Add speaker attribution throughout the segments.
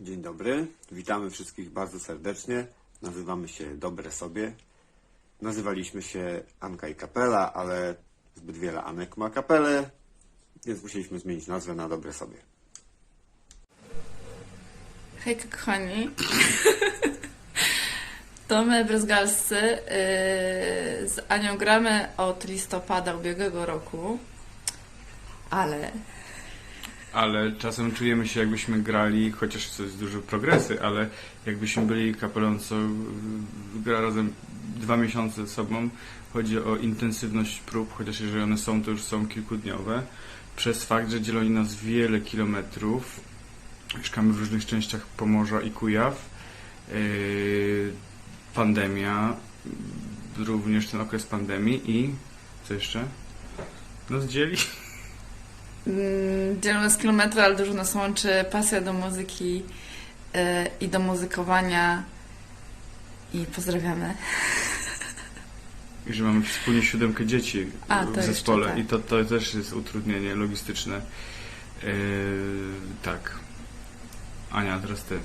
Speaker 1: Dzień dobry, witamy wszystkich bardzo serdecznie. Nazywamy się Dobre Sobie. Nazywaliśmy się Anka i Kapela, ale zbyt wiele Anek ma kapelę, więc musieliśmy zmienić nazwę na Dobre Sobie.
Speaker 2: Hejka kochani. To my Bryzgalscy yy, z Anią gramy od listopada ubiegłego roku, ale
Speaker 3: Ale czasem czujemy się jakbyśmy grali, chociaż to jest duże progresy, ale jakbyśmy byli kapelą, co gra razem dwa miesiące ze sobą. Chodzi o intensywność prób, chociaż jeżeli one są, to już są kilkudniowe. Przez fakt, że dzieli nas wiele kilometrów. Mieszkamy w różnych częściach Pomorza i Kujaw. Yy, pandemia, również ten okres pandemii i co jeszcze? Nas dzieli.
Speaker 2: Mm, dzielą nas kilometry, ale dużo nas łączy pasja do muzyki yy, i do muzykowania. I pozdrawiamy.
Speaker 3: I że mamy wspólnie siódemkę dzieci
Speaker 2: A,
Speaker 3: w zespole
Speaker 2: tak.
Speaker 3: i to, to też jest utrudnienie logistyczne. Yy, tak. Ania, teraz ty.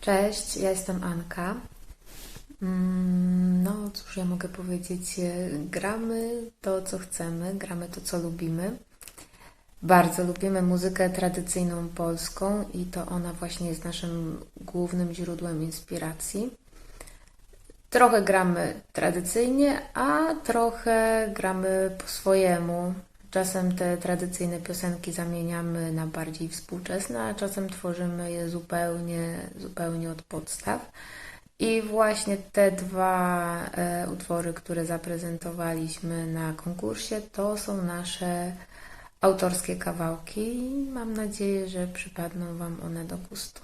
Speaker 4: Cześć, ja jestem Anka. Mm, No, cóż ja mogę powiedzieć? Gramy to, co chcemy, gramy to, co lubimy. Bardzo lubimy muzykę tradycyjną polską i to ona właśnie jest naszym głównym źródłem inspiracji. Trochę gramy tradycyjnie, a trochę gramy po swojemu. Czasem te tradycyjne piosenki zamieniamy na bardziej współczesne, a czasem tworzymy je zupełnie, zupełnie od podstaw. I właśnie te dwa e, utwory, które zaprezentowaliśmy na konkursie, to są nasze autorskie kawałki mam nadzieję, że przypadną Wam one do gustu.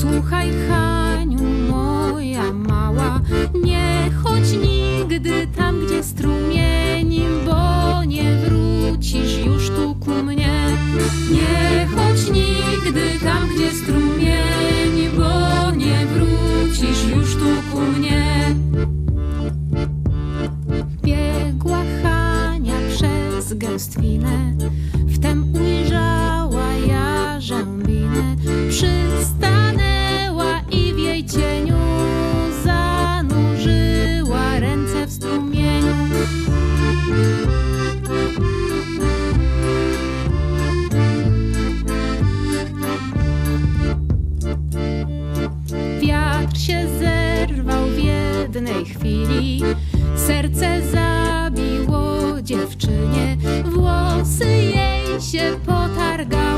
Speaker 5: Słuchaj, Haniu, moja mała, nie chodź nigdy tam, gdzie strumieni, bo nie wrócisz już tu ku mnie. Nie chodź nigdy tam, gdzie strumieni, bo nie wrócisz już tu ku mnie. Biegła Hania przez gęstwinę się potarga.